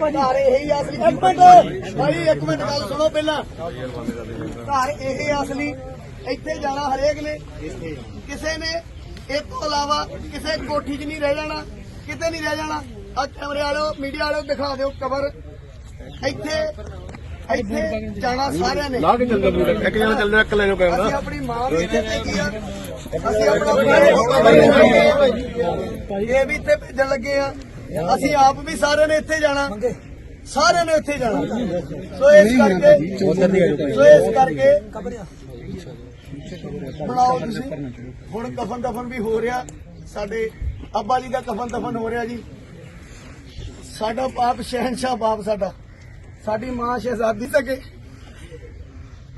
ਭਾਜੀ। ਘਰ ਇਹੀ ਅਸਲੀ ਇੱਕ ਮਿੰਟ। ਭਾਈ ਇੱਕ ਮਿੰਟ ਗੱਲ ਸੁਣੋ ਪਹਿਲਾਂ। ਘਰ ਇਹ ਅਸਲੀ। ਇੱਥੇ ਜਾਣਾ ਹਰੇਕ ਨੇ। ਕਿਸੇ ਨੇ ਇਹ ਤੋਂ ਇਲਾਵਾ ਕਿਸੇ ਕੋਠੀ 'ਚ ਨਹੀਂ ਰਹਿ ਜਾਣਾ। ਕਿਤੇ ਨਹੀਂ ਰਹਿ ਜਾਣਾ। ਆ ਕੈਮਰੇ ਵਾਲਿਓ ਮੀਡੀਆ ਵਾਲਿਓ ਦਿਖਾ ਦਿਓ ਕਵਰ। ਇੱਥੇ ਇੱਥੇ ਜਾਣਾ ਸਾਰਿਆਂ ਨੇ। ਕੇ ਚੱਲ ਜਾ ਇੱਕ ਜਣਾ ਚੱਲ ਜਾ ਇੱਕ ਲੈ ਜਾਓ ਅਸੀਂ ਕੈਮਰਾ ਆਪਣੀ ਮਾਂ ਨੂੰ ਇੱਥੇ ਭੇਜੀ ਆ। ਅਸੀਂ ਆਪਣਾ ਇਹ ਵੀ ਇੱਥੇ ਭੇਜਣ ਲੱਗੇ ਆ। ਅਸੀਂ ਆਪ ਵੀ ਸਾਰਿਆਂ ਨੇ ਇੱਥੇ ਜਾਣਾ। ਸਾਰਿਆਂ ਨੇ ਇੱਥੇ ਜਾਣਾ। ਸੋ ਇਸ ਕਰਕੇ ਸੋ ਇਸ ਕਰਕੇ ਬਣਾਓ ਤੁਸੀਂ। ਹੁਣ ਕਫਨ ਦਫਨ ਵੀ ਹੋ ਰਿਹਾ। ਸਾਡੇ ਅੱਬਾ ਜੀ ਦਾ ਕਫਨ ਦਫਨ ਹੋ ਰਿਹਾ ਜੀ। ਸਾਡਾ ਬਾਪ ਸ਼ਹਿਨशाह ਬਾਪ ਸਾਡਾ। ਸਾਡੀ ਮਾਂ ਸ਼ਹਿਜ਼ਾਦੀ ਸਕੇ।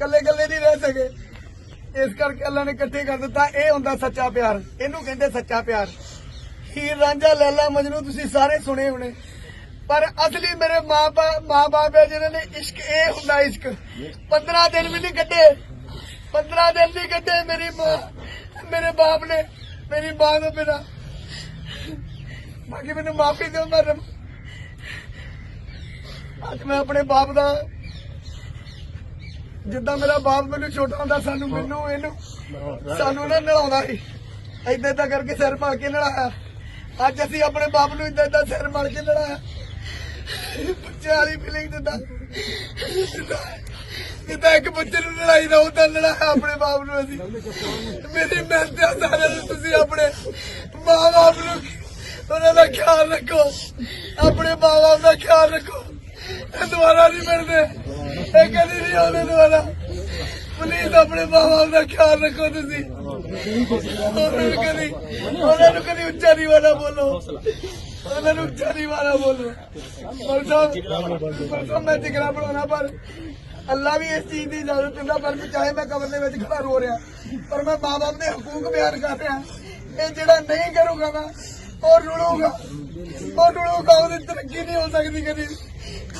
ਕੱਲੇ ਕੱਲੇ ਨਹੀਂ ਰਹਿ ਸਕੇ। ਇਸ ਕਰਕੇ ਅੱਲਾ ਨੇ ਇਕੱਠੇ ਕਰ ਦਿੱਤਾ। ਇਹ ਹੁੰਦਾ ਸੱਚਾ ਪਿਆਰ। ਇਹਨੂੰ ਕਹਿੰਦੇ ਸੱਚਾ ਪਿਆਰ। ਹੀਰ ਰਾਂਝਾ ਲੈਲਾ ਮਜਨੂ ਤੁਸੀਂ ਸਾਰੇ ਸੁਣੇ ਹੋਣੇ। ਪਰ ਅਸਲੀ ਮੇਰੇ ਮਾਪੇ ਮਾਪੇ ਹੈ ਜਿਨ੍ਹਾਂ ਨੇ ਇਸ਼ਕ ਇਹ ਹੁੰਦਾ ਇਸ਼ਕ 15 ਦਿਨ ਵੀ ਨਹੀਂ ਕੱਢੇ। 15 ਦਿਨ ਨਹੀਂ ਕੱਢੇ ਮੇਰੀ ਮਾਂ ਮੇਰੇ ਬਾਪ ਨੇ ਮੇਰੀ ਮਾਂ ਤੋਂ ਬਿਨਾ। ਬਾਕੀ ਮੈਨੂੰ ਮਾਫੀ ਦਿਓ ਮੈਂ ਅੱਜ ਮੈਂ ਆਪਣੇ ਬਾਪ ਦਾ ਜਿੱਦਾਂ ਮੇਰਾ ਬਾਪ ਮੈਨੂੰ ਛੋਟਾ ਹੁੰਦਾ ਸਾਨੂੰ ਮੈਨੂੰ ਇਹਨੂੰ ਸਾਨੂੰ ਨਾ ਨਲਾਉਂਦਾ ਸੀ। ਏਦਾਂ ਏਦਾਂ ਕਰਕੇ ਸਿਰ ਪਾ ਕੇ ਨਲਾਇਆ ਅੱਜ ਅਸੀਂ ਆਪਣੇ ਬਾਪ ਨੂੰ ਏਦਾਂ ਏਦਾਂ ਸਿਰ ਮਲ ਕੇ ਨਲਾਇਆ ਬੱਚੇ ਵਾਲੀ ਫੀਲਿੰਗ ਦਿੰਦਾ ਜਿੱਦਾਂ ਇੱਕ ਬੱਚੇ ਨੂੰ ਲੜਾਈ ਦਾ ਉਦਾਂ ਲੜਾਇਆ ਆਪਣੇ ਬਾਪ ਨੂੰ ਅਸੀਂ। ਮੇਰੀ ਮਿਹਨਤ ਆ ਸਾਰਿਆਂ ਨੂੰ ਤੁਸੀਂ ਆਪਣੇ ਮਾਂ ਬਾਪ ਨੂੰ ਉਹਨਾਂ ਦਾ ਖਿਆਲ ਰੱਖੋ। ਆਪਣੇ ਮਾਂ ਬਾਪ ਦਾ ਖਿਆਲ ਰੱਖੋ। ਇਹ ਦੁਬਾਰਾ ਨਹੀਂ ਮਿਲਦੇ। ਇਹ ਕਦੀ ਨਹੀਂ ਆਉਂਦੇ ਦੁਬਾਰਾ। ਪਲੀਜ਼ ਆਪਣੇ ਮਾਂ ਬਾਪ ਦਾ ਖਿਆਲ ਰੱਖੋ ਤੁਸੀਂ। ਉਹਨਾਂ ਨੂੰ ਕਦੀ ਉਹਨਾਂ ਨੂੰ ਕਦੀ ਉੱਚਾ ਨਹੀਂ ਵਾਲਾ ਬੋਲੋ। ਉਹਨਾਂ ਨੂੰ ਉੱਚਾ ਨਹੀਂ ਵਾਲਾ ਬੋਲੋ। ਪਰਸੋਂ ਮੈਂ ਜਿਗਰਾ ਬਣਾਉਣਾ, ਪਰ ਅੱਲਾ ਵੀ ਇਸ ਚੀਜ਼ ਦੀ ਇਜਾਜ਼ਤ ਦਿੰਦਾ, ਪਰ ਮੈਂ ਚਾਹੇ ਮੈਂ ਕਬਰ ਦੇ ਵਿੱਚ ਖੜਾ ਰੋ ਰਿਹਾ। ਪਰ ਮੈਂ ਮਾਂ ਬਾਪ ਦੇ ਹਕੂਕ ਬਿਆਨ ਕਰ ਰਿਹਾ। ਇਹ ਜਿਹੜਾ ਨਹੀਂ ਕਰੂਗਾ ਨਾ, ਉਹ ਰੁਲੂਗਾ। ਉਹ ਰੁਲੂਗਾ, ਉਹਦੀ ਤਰੱਕੀ ਨਹੀਂ ਹੋ ਸਕਦੀ ਕਦੀ।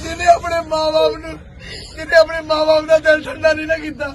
ਜਿਹਨੇ ਆਪਣੇ ਮਾਂ-ਬਾਪ ਨੂੰ ਜਿਹਨੇ ਆਪਣੇ ਮਾਂ-ਬਾਪ ਦਾ ਦਿਲ ਠੰਡਾ ਨਹੀਂ ਨਾ ਕੀਤਾ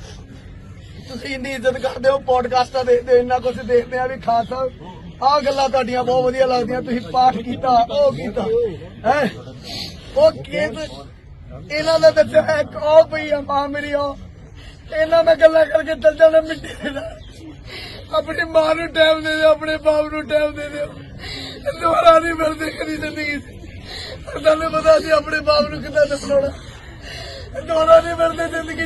ਤੁਸੀਂ ਇੰਨੀ ਇੱਜ਼ਤ ਕਰਦੇ ਹੋ ਪੋਡਕਾਸਟਾਂ ਦੇਖਦੇ ਹੋ, ਇੰਨਾ ਕੁਝ ਦੇਖਦੇ ਆ ਵੀ ਖਾਨ ਸਾਹਿਬ ਆਹ ਗੱਲਾਂ ਤੁਹਾਡੀਆਂ ਬਹੁਤ ਵਧੀਆ ਲੱਗਦੀਆਂ, ਤੁਸੀਂ ਪਾਠ ਕੀਤਾ, ਉਹ ਕੀਤਾ, ਹੈ? ਉਹ ਕੇਸ ਇਹਨਾਂ ਦਾ ਦੱਸਿਆ ਇੱਕ ਉਹ ਪਈ ਆ, ਮਾਂ ਮੇਰੀ ਉਹ। ਇਹਨਾਂ ਨਾਲ ਗੱਲਾਂ ਕਰਕੇ ਚੱਲ ਜਾਣਾ ਮਿੱਟੀ ਦੇ ਆਪਣੀ ਮਾਂ ਨੂੰ ਟਾਈਮ ਦੇ ਦਿਓ, ਆਪਣੇ ਬਾਪ ਨੂੰ ਟਾਈਮ ਦੇ ਦਿਓ। ਦੁਬਾਰਾ ਨਹੀਂ ਮਿਲਦੇ ਕਦੀ ਜ਼ਿੰਦਗੀ 'ਚ। ਤੁਹਾਨੂੰ ਪਤਾ ਸੀ ਆਪਣੇ ਬਾਪ ਨੂੰ ਕਿੱਦਾਂ ਦਫਨਾਉਣਾ। ਦੁਬਾਰਾ ਨਹੀਂ ਮਿਲਦੇ ਜ਼ਿੰਦਗੀ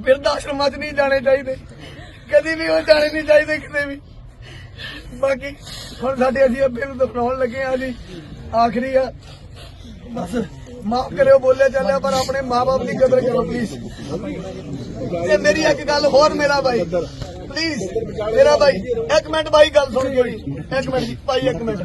ਬਿਰਧ ਆਸ਼ਰਮਾਂ 'ਚ ਨਹੀਂ ਜਾਣੇ ਚਾਹੀਦੇ। ਕਦੀ ਵੀ ਉਹ ਜਾਣੇ ਨਹੀਂ ਚਾਹੀਦੇ ਕਿਤੇ ਵੀ। ਬਾਕੀ ਹੁਣ ਸਾਡੇ ਅਸੀਂ ਅੱਬੇ ਨੂੰ ਦਫਨਾਉਣ ਲੱਗੇ ਆ ਜੀ। ਆਖਰੀ ਆ। ਬਸ ਮਾਫ ਕਰਿਓ, ਬੋਲਿਆ ਚੱਲਿਆ ਪਰ ਆਪਣੇ ਮਾਪੇ ਦੀ ਕਦਰ ਕਰੋ ਪਲੀਜ਼ ਤੇ ਮੇਰੀ ਇੱਕ ਗੱਲ ਹੋਰ ਮੇਰਾ ਭਾਈ ਪਲੀਜ਼ ਮੇਰਾ ਭਾਈ ਇੱਕ ਮਿੰਟ ਭਾਈ ਗੱਲ ਸੁਣ ਕੋਈ ਇੱਕ ਮਿੰਟ ਭਾਈ, ਇੱਕ ਮਿੰਟ।